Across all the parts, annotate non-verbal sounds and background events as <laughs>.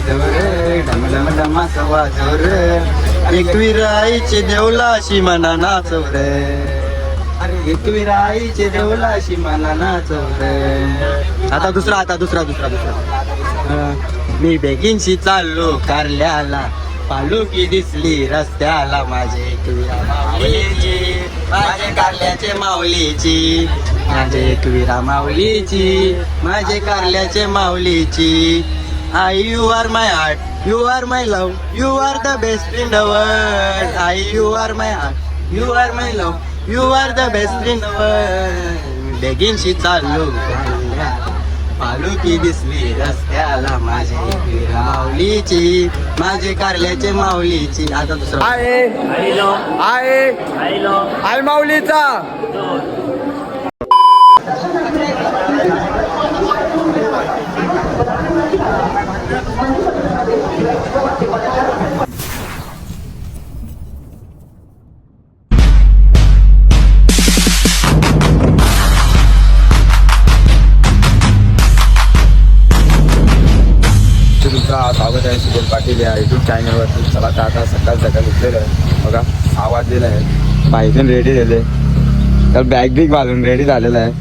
वाजव रे डम डम डमाक वाजव आईचे देवलाशी मना नाचवर. रे अरे एकवीर देवलाशी मना नाचवर. रे आता दुसरा आता दुसरा दुसरा दुसरा. मी बेगिनशी चाललो कारल्याला. पालुकी दिसली रस्त्याला माझे एकविरा माऊलीची. माझे कारल्याचे माऊलीची. माझे एकविरा माऊलीची. माझे कारल्याचे माऊलीची. आई you are my heart you are my love you are the best in the world I you are my heart you are my love you are the best in the world बेगिनशी चाललो पालुकी दिसली रस्त्याला माझे माऊलीची माझे कारल्याचे माऊलीची. आता दुसरा. आहे. आहे. आहे माऊलीचा आहे. सुबोध पाटील या युट्यूब चॅनलवरती चला तर आता सकाळ सकाळ उठलेलं आहे. बघा आवाज दिला आहे बाईजण रेडी झाले. तर बॅग बिग घालून रेडी झालेला आहे.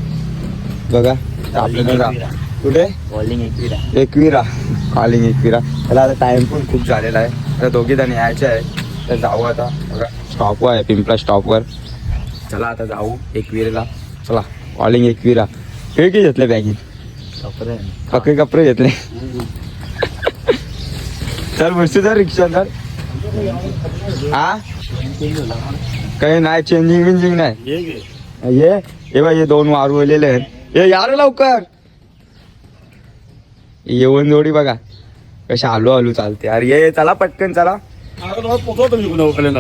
बघा आपल्याला कुठे? बॉलिंग एकविरा. एकविरा. कॉलिंग एकविरा. त्याला आता टाइम पण खूप झालेला आहे. तर दोघी जण यायचे आहे तर जाऊ आता. बघा स्टॉपवर आहे पिंपला स्टॉपवर चला आता जाऊ एकविरेला. चला कॉलिंग एकविरा. हे की घेतले बॅगी पक्के कपडे घेतले. चल बसतो तर रिक्षा तर हा काही नाही चेंजिंग बिंजिंग नाही. ये हे बघ हे दोन वारवलेले आहेत. हे यार लवकर. येऊन जोडी बघा. कशा आलो आलो चालते. अरे ये चला पटकन चला.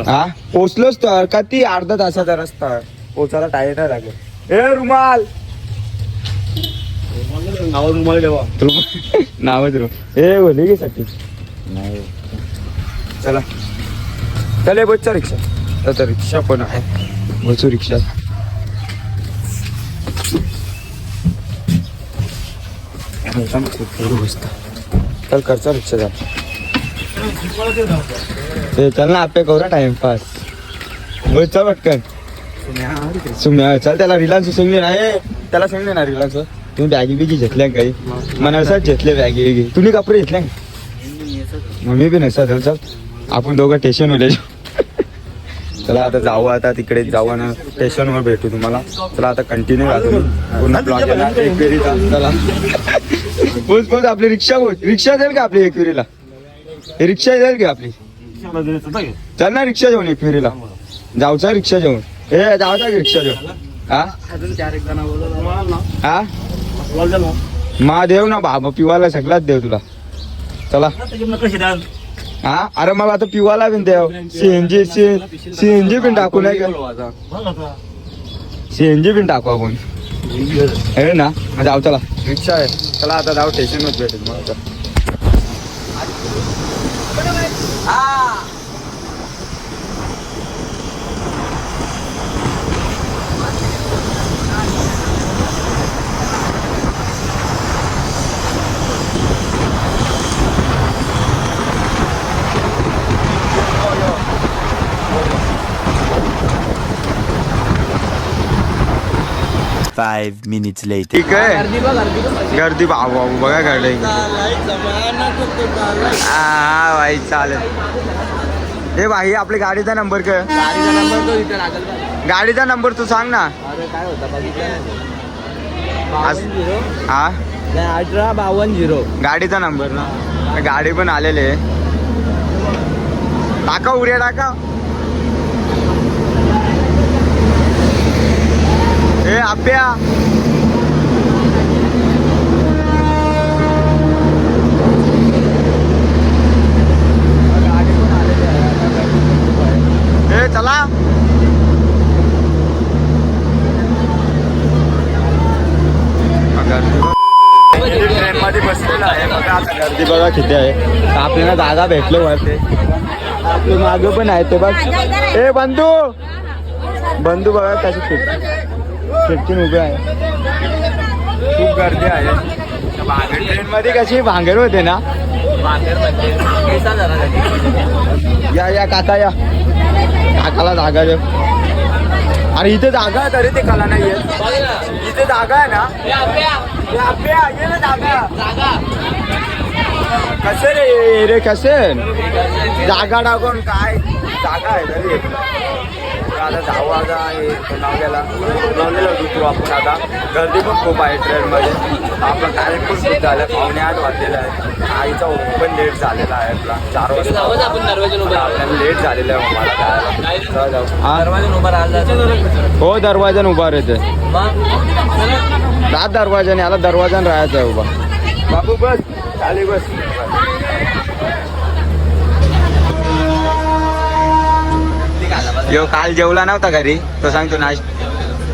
हा पोचलोच तर का ती अर्धा तासाचा रस्ता? पोचायला टायर नाही लागेल ए रुमाल. रुमाल <laughs> नावच रू ए बोले की साठी चला. चले बसचा रिक्षा. आता रिक्षा पण आहे. बसू रिक्षा. चल करचा रिक्षा जा ते चल ना आपे करू टाइमपास बसचा पटकन. सुम्या चल त्याला रिलायन्स सांगले ना त्याला सांगले ना रिलायन्स तुम्ही बॅगी बिगी घेतल्या काही? मला घेतले बॅगी बिगी. तुम्ही कपडे घेतले मम्मी बी बी नसत चल. आपण दोघं स्टेशन वर चला आता जाऊ आता तिकडे जाऊ ना स्टेशनवर भेटू तुम्हाला. चला आता कंटिन्यू राहतो ब्लॉग चला. पोच पोच आपली रिक्षा पोच रिक्षा जाईल का आपली एकविरीला हे रिक्षा जाईल का आपली? चल ना रिक्षा जेवण एकविरीला जाऊचा रिक्षा जेवण हे जाऊचा का रिक्षा जेवण हा? हा? महादेव ना बाबा पिवाला सगळाच देव तुला. चला. हा? अरे मग आता पिवाला पण देव. सीएनजी सीएनजी पण टाकू नाही का? सीएनजी पण टाकू आपण. हे ना जाऊ चला. रिक्षा आहे. चला आता जाऊ स्टेशनवर भेटेल मग फाईव्ह मिनिट्स लेट ठीक आहे. गर्दी बाबा बघा गाडी हा भाई चालेल. हे भाई आपली गाडीचा नंबर काय गाडीचा नंबर तू सांग ना. हा अठरा बावन्न झिरो गाडीचा नंबर ना. गाडी पण आलेली आहे. टाका उड्या टाका. ए आप्या. ए चला. ट्रेन मध्ये बसलेला आहे. बघा आता गर्दी बघा किती आहे. आपल्याला जागा भेटले वरते. आपले मागे पण आहे ते बघ. ए बंधू. बंधू बघा कशी खिडकीन उभे आहे. खूप गर्दी आहे. ट्रेन मध्ये कशी भांगर होते ना? या या काका या. काकाला जागा दे. अरे इथे जागा आहे तरी ते कला नाही येत इथे जागा आहे ना? कसे रे रे कसे? जागा टाकून काय? जागा आहे तरी. आता जाऊ आता हे लावलेला लावलेलं दुसरं आपण आता. गर्दी पण खूप आहे ट्रेनमध्ये. आपला कार्यक्रम पण खूप झालं पावणे आठ वाजलेला आहे आईचा पण लेट झालेला आहे आपला. चार वाजता. आपल्याला लेट झालेलं आहे मला जायला चला जाऊ. हा? हो दरवाजाने उभा राहते. रात दरवाजाने आला दरवाजाने राहायचं आहे उभा. बाबू बस. खाली बस. यो काल जेवला नव्हता घरी. तो सांगतो नाश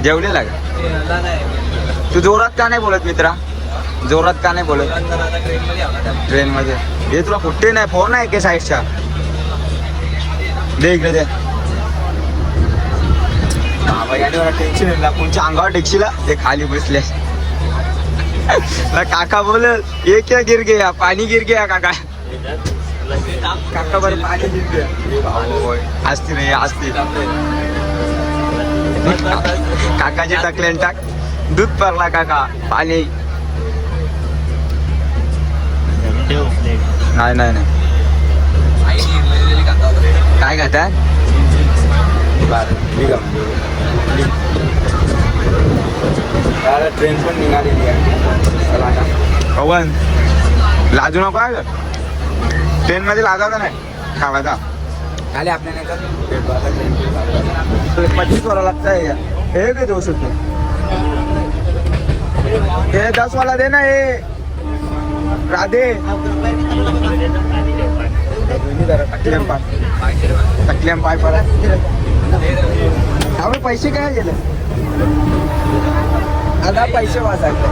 जेवलेला का? तू जोरात का नाही बोलत मित्रा? जोरात का नाही बोलत? ट्रेन मध्ये हे तुला कुठे नाही फोन आहे के साईडच्या दे इकडे दे. टेन्शन येईल कोणच्या अंगावर टेक्सीला ते खाली बसले. <laughs> काका बोल एक गिर गया? पाणी गिर गया काका. असते नाही असते काकाचे टाकले आणि टाक. दूध पडला काका पाणी. नाही नाही नाही. काय खाता? ट्रेन पण निघालेली आहे. पवन. लाजू नको आहे ट्रेन मध्ये लागायचा नाही खावायचा खाली आपल्याला पच्चीस वाला लागता है हे काय दो सकते हे दस वाला दे ना हे. राधे. तकलेम पाय त्यामुळे पैसे काय गेले? आता पैसे वाचायचे.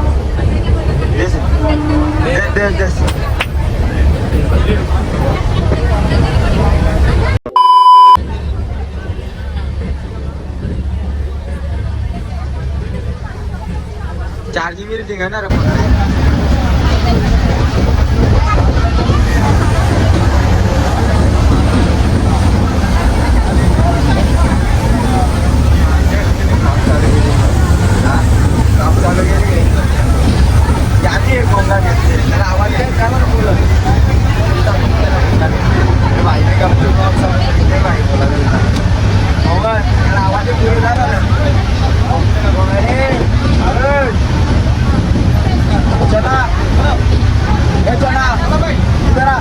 चार्जिंग मेरी थिंग है ना काम चालू केली याची एक कोंगा घेतली त्याला आवाज काय काय बरं बोलत माहिती का काम चालू ते माहिती बोला हो का? त्याला आवाज पुढे झाला ना अरे अरे चला ए चला इधर आ.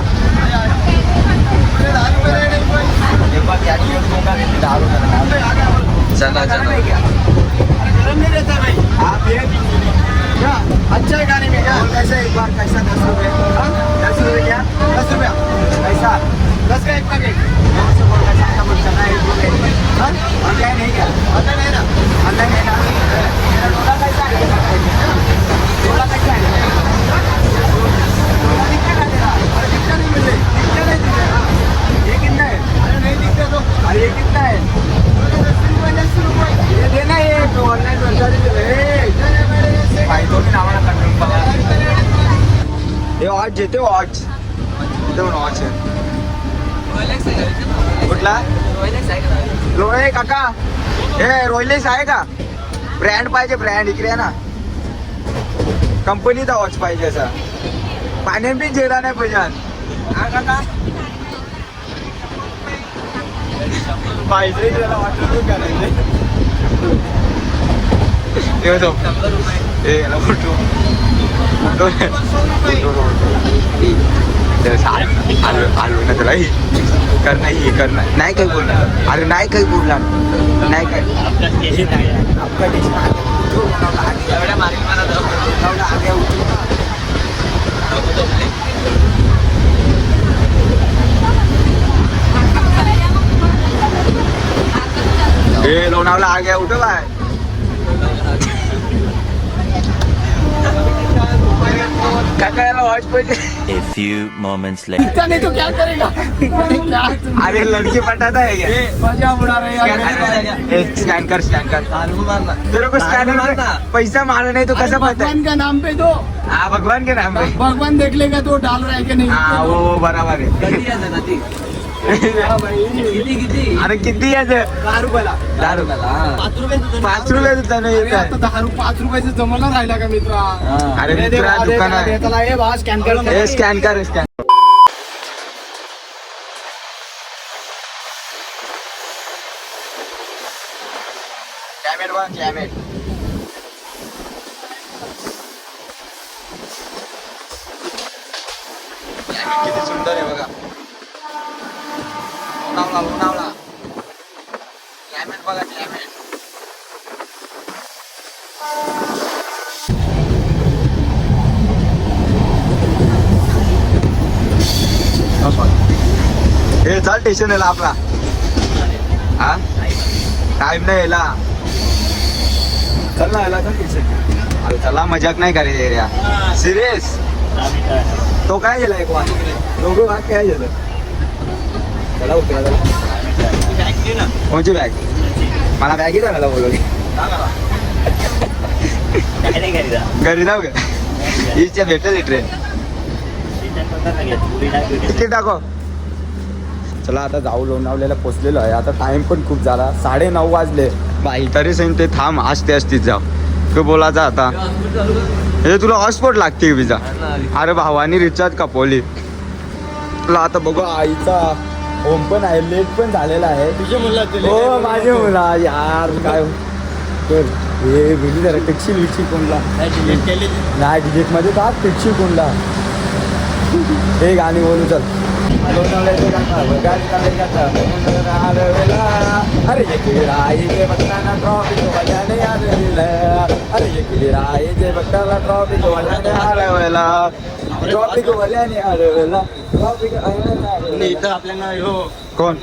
हे बघ, याची एक कोंगा घेतली दहा रुपयाला. चला चला आप ये क्या अच्छा है गाने में क्या कैसे एक बार कैसा दस रुपये हाँ? दस रुपये क्या दस रुपया कैसा दस का एक पैकेट यहाँ से बोल कैसा का बोल चलना है एक रुपये हाँ? ऑनलाइन है क्या ऑनलाइन है ना ऑनलाइन है ना मेरा डोला कैसा है डोला कैसा है डोला दिखता ना तेरा अरे दिखता नहीं मुझे दिखता नहीं तुझे हाँ? ये कितना है अरे नहीं दिखता तो अरे ये कितना है ये देना ये तो ऑनलाइन फायदो मी नावाला कंट्रोल बघा हे वॉच येते वॉच इथे पण वॉच आहे कुठला लोळे काका. हे रोहिलेस आहे का? ब्रँड पाहिजे ब्रँड इकडे आहे ना. कंपनीचा वॉच पाहिजे असा. पाण्यात बी जेरा नाही पाहिजे. हा काका. पाहिजे त्याला वाटलं करायचे. ए आलो आलो ना त्याला. कर नाही हे कर नाही. काही बोलणार. अरे नाही काही बोलणार. नाही काय हे लोणावला आ गया उठो काय इतना नहीं तो क्या करेगा? अरे लड़की पटाता है क्या? मजा उड़ा रहे यार स्कैन कर स्कैन कर। तेरे को स्कैन मारना. पैसा मारा नहीं तो कैसा पता है? भगवान का नाम पे दो। हाँ भगवान के नाम पे। भगवान देख लेगा तो डाल रहा है कि नहीं। हाँ वो वो बराबर है। अरे किती याचं दहा रुपयाला. दहा रुपये पाच रुपये अरे आता दहा रुपये पाच रुपयाचं जमाना राहिला का मित्रा? अरे मित्रा दुकान आहे. स्कॅन कर हे स्कॅन कर स्कॅन कॅमेट बघ कॅमेट किती सुंदर आहे बघा लोणावळा लोणावळा बघा कॅमेट हे चाल स्टेशन आहे आपला. हा? टाइम नाही यायला. चल ना याला चल स्टेशन अरे चला मजाक नाही करायची एरिया सिरियस तो काय गेला एक वाज दोघं वाघ काय झालं चला उतरा चला. कोणची बॅग मला बॅग येत बोलवली? घरी जाऊ का? भेटेल ट्रेन किती दाखव चला आता जाऊ लोणावल्याला पोचलेलो आहे. आता टाइम पण खूप झाला. साडे नऊ वाजले. बाई तरी सैन ते थांब असते असतीच जाऊ. तू बोलायचा आता. हे तुला हॉटस्पॉट लागते विजा अरे भावानी रिचार्ज कापवली तुला आता बघू आईचा होम पण आहे लेट पण झालेला आहे. तुझे मुलं हो माझे मुला यार काय हे गेली जरा टेक्शी विक्षी कोणला? नाही डिजेटमध्ये का? टेक्शी कोणला? हे गाणी बोलू चल. अरे जे ट्रॉफी अरे जे ट्रॉफी आलेला ट्रॉफी तो बजाने आलेला ट्रॉफी इथं आपल्याला हो कोण?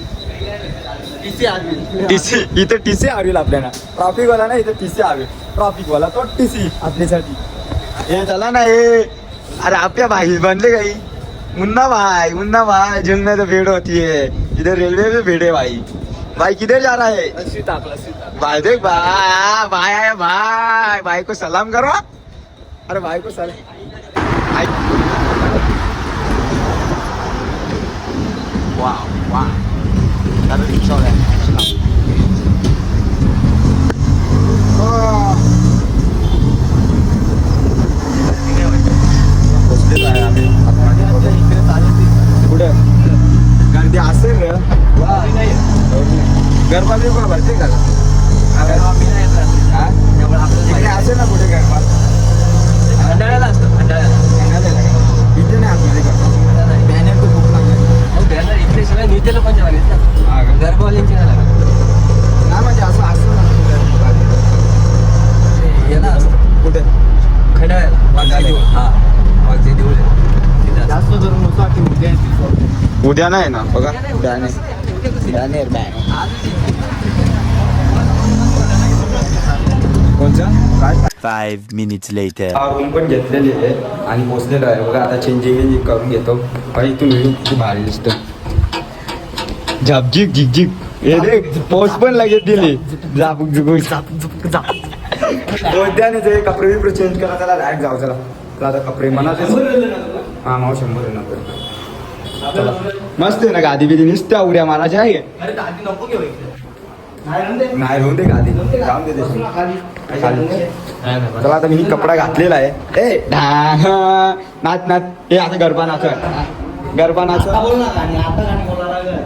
टीसी इथे टीसी हवी आपल्याला. ट्रॉफिक वाला ना इथे टीसी हवी ट्रॉफिक वाला तो टीसी आपल्यासाठी. हे चला ना हे. अरे आपल्या भाई बनले काही. मुन्ना भाई मुन्ना भाई जिम में तो भीड़ होती है. इधर रेलवे में भीड़ है भाई. भाई किधर जा रहा है? भाई देख भाई भाई आया भाई भाई को सलाम करो अरे भाई को सलाम. भाई वाह वाह Taruh di sol ya. कुठं गर्दी असेल रे गरबा बिरबा भरते का हा? इकडे असेल ना कुठे गरबा इथे नाही आतमध्ये का बॅनर तो खूप लागला हा का? नाही म्हणजे असं असं ना कुठे जास्त करून होतो की उद्या येतील. उद्या नाही ना? बघा. उद्या बॅनर कोणचा? काय? Five minutes later. रूम पण घेतलेली आहे. आणि पोचलेलो आहे. बघा आता चेंजिंग वेंजिंग करून घेतो. पण इथून व्ह्यू किती भारी दिसतो. झपझिक झिकझिक हे रे पोच पण लगेच दिली. झापूक झुकूक उद्याने ते कपडे बिपडे चेंज करा. त्याला रॅक जाऊ चला. आता कपडे ते हा माव शंभर आहे ना चला. मस्त आहे ना गादी बिदी नुसत्या उड्या मारायच्या आहे? नाही दे. गादी जाऊन दे. खाली. चला आता मी ही कपडा घातलेला आहे. ए ढा, नाच नाच. हे आता गरबा नाच गरबा नाच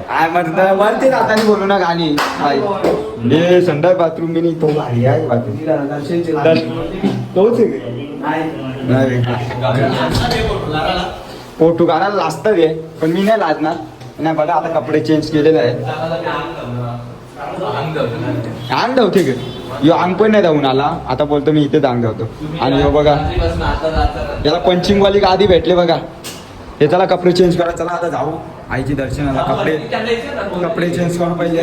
काय म्हणतं? म्हणते आता बोलू ना गाणी. हे संडास बाथरूम मी नाही, तो भारी आहे बाथरूम. तोच काढायला लाजतात हे पण मी नाही लाजणार. नाही बघा आता कपडे चेंज केलेले आहे अंग धावते का यो अंग पण नाही धावून आला. आता बोलतो मी इथे अंग धावतो. आणि यो बघा याला पंचिंग वाली आधी भेटले बघा. हे चला कपडे चेंज करा. चला आता जाऊ. आईची दर्शनाला कपडे कपडे चेंज करू पाहिजे.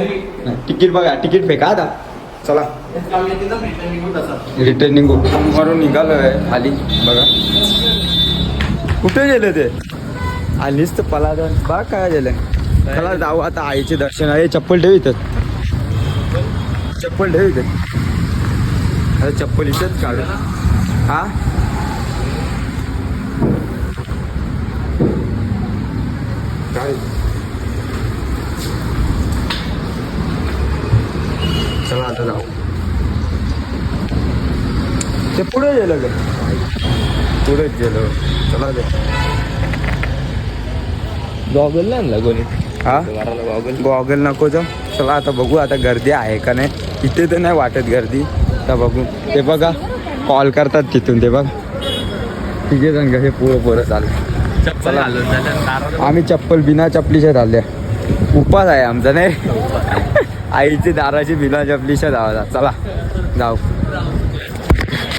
तिकीट बघा. तिकीट फेका आता. चला. रिटर्न निघू वरून निघालो आहे खाली. बघा. कुठे गेले ते? आलीच तर पला बघ काय झालं चला जाऊ आता आईचे दर्शन. आहे चप्पल ठेव इथं. चप्पल ठेव इथं. आता चप्पल इथंच काढू. हा? काय? चला आता जाऊ. ते पुढे गेलं ग पुढेच गेलो चला दे गॉगल नाही आणला कोणी? हा? गॉगल नको जाऊ. चला आता बघू आता गर्दी आहे का नाही. इथे तर नाही वाटत गर्दी. तर बघू. ते बघा कॉल करतात तिथून ते बघ. तिघे जण हे पुरं पोरं चाललं चप्पल आम्ही चप्पल बिना चपलीच्या झाल्या उपास आहे आमचा नाही? आईची दाराची बिना चपलीच्या धावा चला जाऊ.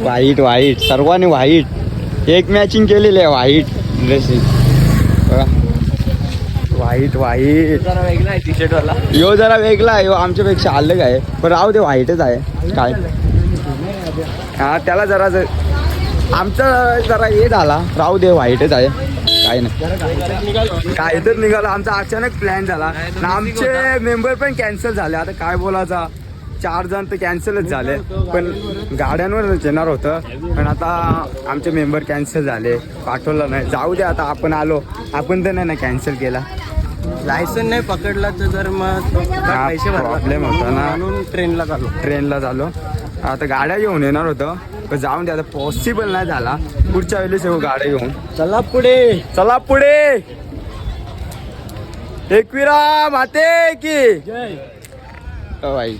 वाईट वाईट. सर्वांनी वाईट. एक मॅचिंग केलेली आहे वाईट. ड्रेसिंग वाईट वाईट. जरा टी शर्ट वाला. यो जरा वेगळा आहे आमच्यापेक्षा अलग आहे पण राहू दे वाईटच आहे. काय? हा त्याला जरा ज- आमचा जरा हे झाला. राहू दे वाईटच आहे. काय नाही. काय तर निघालं. आमचा अचानक प्लॅन झाला. आणि आमचे मेंबर पण कॅन्सल झाले. आता काय बोलायचा? चार जण तर कॅन्सलच झाले. पण गाड्यांवरच येणार होतं. पण आता आमचे मेंबर कॅन्सल झाले. पाठवलं नाही. जाऊ दे आता आपण आलो. आपण तर नाही ना कॅन्सल केला. लायसन नाही पकडला तर जर मग पैसे भरला. प्रॉब्लेम होता ना. म्हणून ट्रेनला चालू ट्रेनला झालो आता गाड्या घेऊन येणार होतं. पण जाऊन दे आता पॉसिबल नाही झाला. पुढच्या वेळेस येऊ गाड्या घेऊन. चला पुढे. चला पुढे. एकविरा माते की. जय. बाई.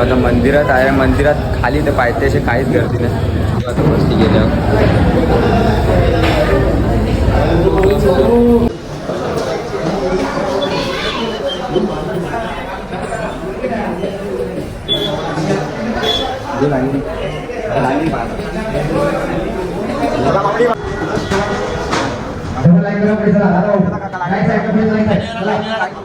आता मंदिरात आहे मंदिरात खाली तर पाहिजे असे काहीच गर्दी नाही. आता वरती गेल्यावर चला.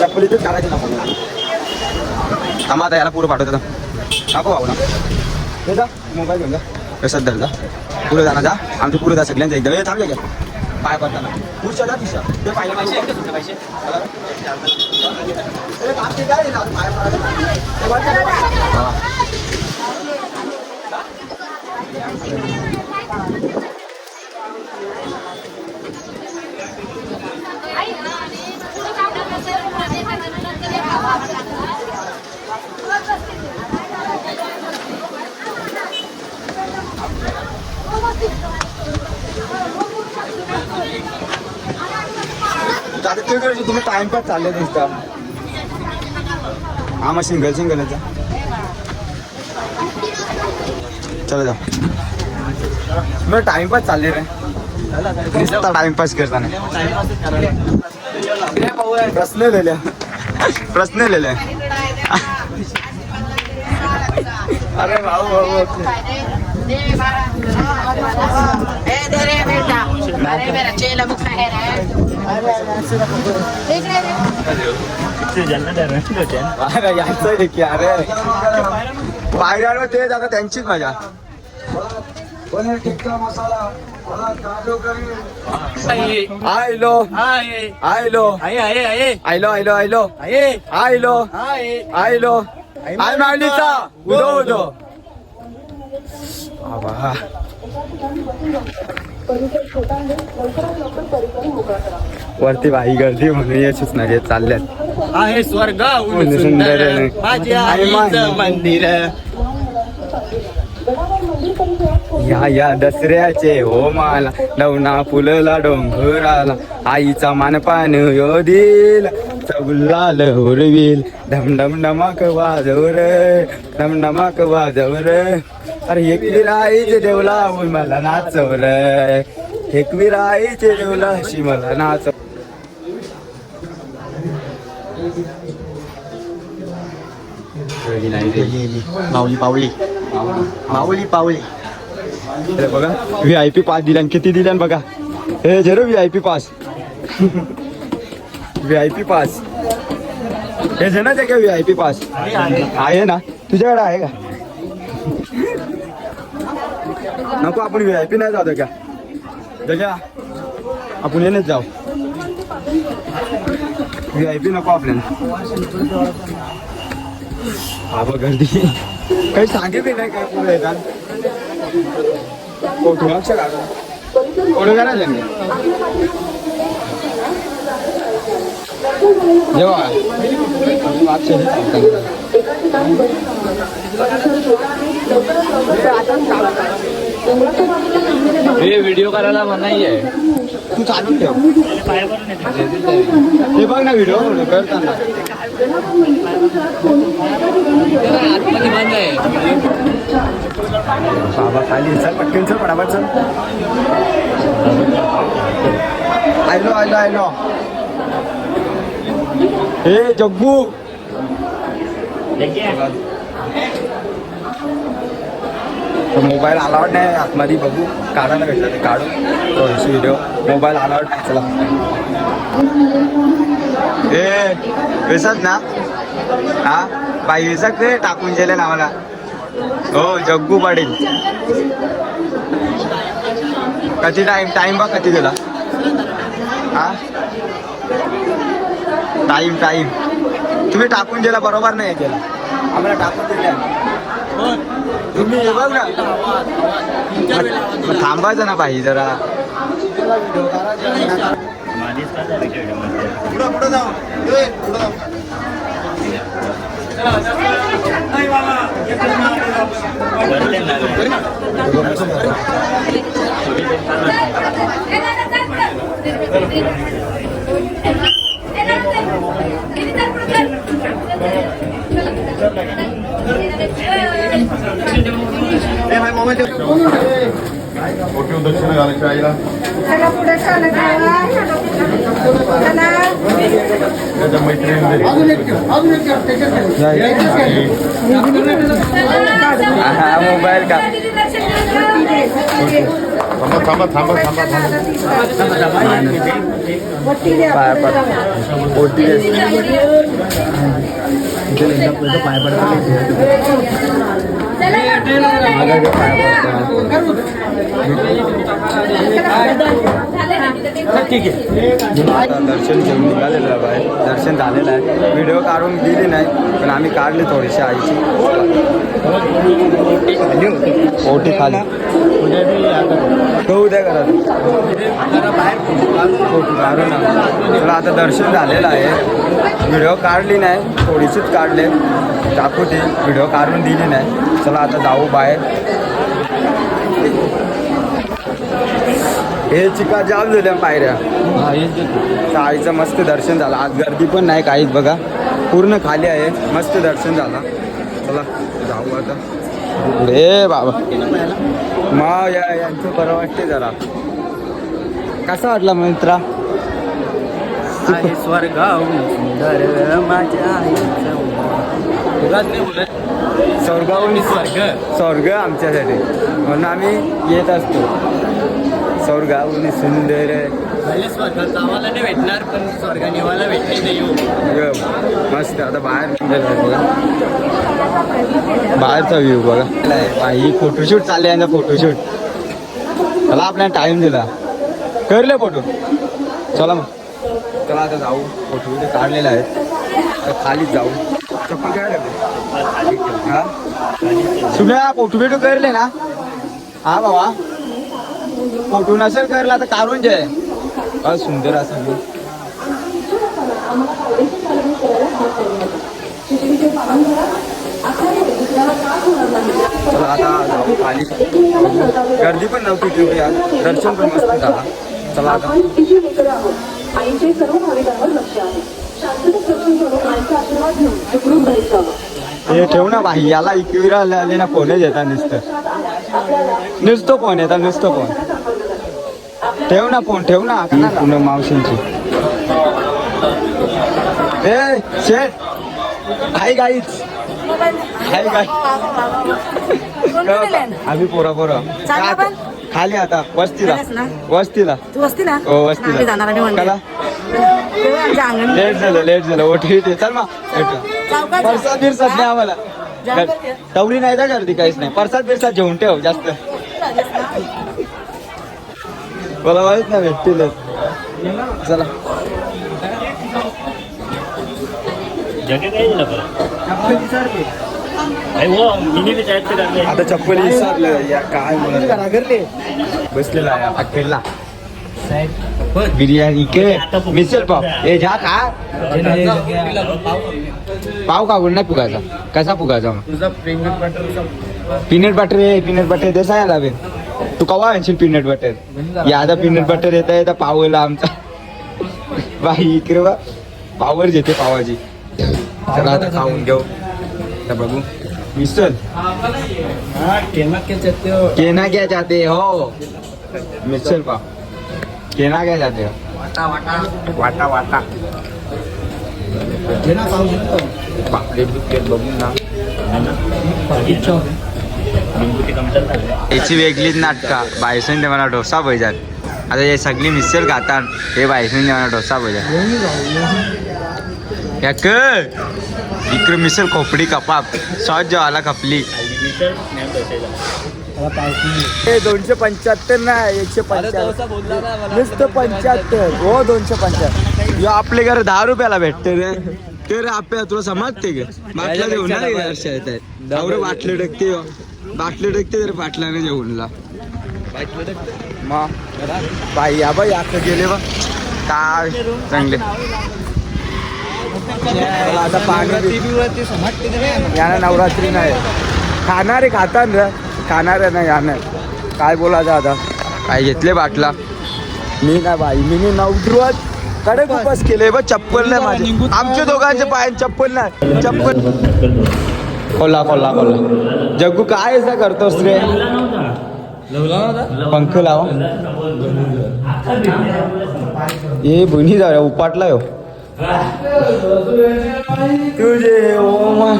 चप्पल इथेच काढायची ना थांबा आता याला पुढं पाठवतो जा मोबाईल घेऊन जा. कसं धर जा. पुढे जा ना जा. आमचं पुढे जा सगळ्यांचं एकदम हे थांबले का पाय पडताना. पुढच्या जा दिशा ते पाहिजे. पैसे पैसे. आता ते तुम्ही टाइमपास चालले नुसता. हा मग सिंगल सिंगल जा. चला जा मग टाइमपास चालले रे. नुसता टाइमपास करताना. प्रश्न लिहिले प्रश्न लिहिले अरे भाऊ भाऊ. Eh, ते आता त्यांचीच मजा पनीर टिक्का मसाला आयलो आयलो आहे आयलो आयलो आयलो आहे आयलो आहे आयलो आय माऊलीचा उदो उदो आबा वरती बाई गर्दी म्हणून येशीच ना घेत चालल्यात. आहे स्वर्ग सुंदर मंदिर. या या दसऱ्याचे हो मला लवणा फुलला डोंगराला आईचा मानपान यो दिल गुल्लाल उरवील. धमधम डमाक वाजव रे धमधमाक वाजव रे. अरे एकवीर आईचे देवला मला नाचव रे एकवीर आईचे देवला अशी मला नाचव माऊली पावली. माऊली पावली. हे बघा व्ही आय पी पास दिल्यान किती दिल्यान बघा. हे zero V I P pass V I P pass हे जणाच आहे का व्ही आय पी पास आहे ना? तुझ्याकडे आहे का? नको आपण व्ही आय पी नाही जाऊ का? जग्या आपण येणेच जाऊ. व्ही आय पी नको आपल्याला. हा बघ गर्दी. काही सांगितले नाही काय पुढे येतात? फोटो काढा फोटो जेव्हा मागचे व्हिडिओ करायला मनाई आहे तू चालून ठेव. हे बघ ना व्हिडिओ करताना. आतमध्ये बंद आहे बाबा खाली चल पटकन चल पडापट चल. आयलो आयलो आयलो हे जग्गू. तो मोबाईल अलाउड नाही आतमध्ये बघू काढायला भेटला ते काढू. तो व्हिडिओ मोबाईल अलाउड नाही चला. ए विसत ना? हा? बाई विसक ते टाकून गेले ना मला हो जग्गू पाटील. कधी टाइम टाइम बघ कधी दिला. हा? टाइम टाइम तुम्ही टाकून दिला बरोबर नाही केला. आम्हाला टाकून दिल्या तुम्ही हे बघ ना थांबायचं ना पाहिजे जरा. पुढं पुढं जाऊ पुढं जाऊ ए, भाई, मोबाईल ठेव. चला पुढे चला चला अजून एक ठेव, अजून एक ठेव, त्याच्यात ठेव. हा मोबाईल का थांबा थांबा थांबा पाय ठीक आहे आता दर्शन घेऊन निघालेलं आहे बाहेर. दर्शन झालेलं आहे. व्हिडिओ काढून दिली नाही पण आम्ही काढले थोडीशी आईची. ओटी खाली. तो उद्या करा फोटो तुला आता दर्शन झालेलं आहे. व्हिडिओ काढली नाही थोडीशीच काढले. दाखवते. व्हिडिओ काढून दिली नाही. चला आता जाऊ बाहेर. हे चिका जाम झाल्या पायऱ्या. आईचं मस्त दर्शन झालं. आज गर्दी पण नाही काहीच बघा. पूर्ण खाली आहे. मस्त दर्शन झालं. चला जाऊ आता. पुढे बाबा. मग या यांचं बरं वाटते जरा. कसा वाटला मित्रा? माझ्या स्वर्गाहून स्वर्ग. स्वर्ग आमच्यासाठी. म्हणून आम्ही येत असतो. स्वर्गाहून सुंदर. भले स्वर्गात आम्हाला नाही भेटणार पण स्वर्गाने मला भेटले नाही. ग- मस्त. आता बाहेर आहे बघा. बाहेरचा व्ह्यू बघा. ही फोटोशूट चालले यांचा फोटोशूट चला आपल्याला टाइम दिला. करले फोटो चला मग. चला आता जाऊ. फोटो काढलेले आता खालीच जाऊ. चप्पल काय लागले? हा? सुम्या फोटो बिटो करले ना. हा बाबा फोटो नसेल करला तर काढून जे अ सुंदर असं view. चला आता जाऊ खाली. गर्दी पण नव्हती तेवढी आज. दर्शन पण मस्त झाला. चला आता. आईचे सर्व भाविकांवर लक्ष आहे हे ठेव ना बाई याला इकविरा आले ना फोन येतात नुसतं. नुसतं फोन येतात नुसतं फोन. ठेव ना फोन ठेव ना. पुन्हा मावशींची. ए शेट हाय गाईच हाय गाई आम्ही पोरा पोरा? खाली आता वस्तीला. ना? वस्तीला. तू असती ना हो वस्तीला. आम्ही जाणार आणि म्हणते चला. तेव्हा आमच्या अंगण लेट झालं लेट झालं. ओ ठीक आहे चल मग चौकात परसाद बिरसाद नाही आम्हाला. करते. टवरी नाही का गर्दी काहीच नाही. परसाद बिरसाद जेवून ठेव जास्त. मला माहीत नाही भेटतील चला. आता चप्पल विसरलं या काय म्हणत बसलेला आहे हॉटेलला बिर्याणी के मिसळ पाव. हे जा खा. पाव का नाही पुगायचा? कसा पुगायचा मग? पीनट बटर पीनट बटर ते सांगा लावे तू कवा आणशील पीनट बटर यादा पीनट बटर येता येता पावला आमचा. बाई इकडे बा पावर येते पावाची. चला आता खाऊन घेऊ. आता बघू. मिसल केना क्या जाते हो? मिसल पाव. केना क्या जाते हो? वाटा वाटा. वाटा बिस्किट बघून ना. याची वेगळीच नाटका. बायसन मला डोसा पाहिजे आता हे सगळी मिसळ खातात. हे बायसन मला डोसा पाहिजे याक इकडे मिसळ खोपडी कपाप सॉस जेवायला खपली. दोनशे पंच्याहत्तर नाही एकशे पंच्याहत्तर. नुसतं पंच्याहत्तर. हो दोनशे पंच्याहत्तर. यो आपले घर दहा रुपयाला भेटते रे. ते रे आपल्या तुला समजते का बाटला देऊन ना आहे एवढे बाटले डकते तर बाटल्याने जेवणला मग बाई या बाई आता गेले बा. काय? चांगले. आता पाणी यानं नवरात्री नाही. खाणारे खातात ना खाणारे नाही यानं. काय बोलायचं आता? काय घेतले बाटला? मी नाही बाई मी नवद्रुवात कडक उपास केले बा चप्पल नाही माझी. आमच्या दोघांच्या पायात चप्पल नाही. चप्पल कोल्हा कोल्हा कोल्हा जग्गू काय असं करतोस रे? पंख लाव. ये बुनी जा उपाटला हो. तुझे ओ मा.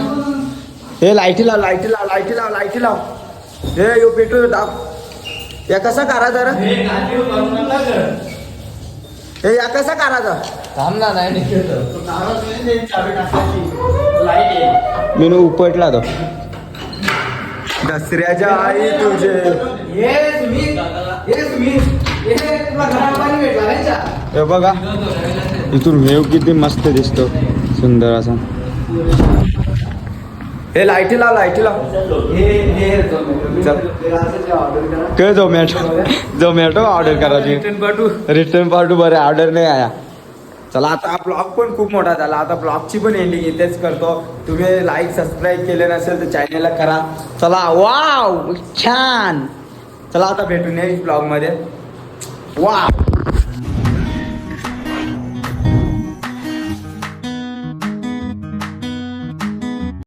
हे लाईटी लाव लाईटी लाव लाईटी लाव लाईटी लाव. हे यो पेटू टाक या कसा करा जरा? हे या कसा नाही मी उपटला तो. दसऱ्याच्या आई तुझे. हे बघा. इथून व्हेव किती मस्त दिसतो. सुंदर असा. हे लाईटी लाव लाईटी लाव. काय झोमॅटो झोमॅटो ऑर्डर करायची. रिटर्न पाठवू बरं ऑर्डर नाही आया. चला आता ब्लॉग पण खूप मोठा झाला. आता ब्लॉगची पण एंडिंग इथेच करतो. तुम्ही लाईक सबस्क्राईब केले नसेल तर चॅनेलला करा. चला वाव छान. चला आता भेटू नेक्स्ट ब्लॉगमध्ये. वाव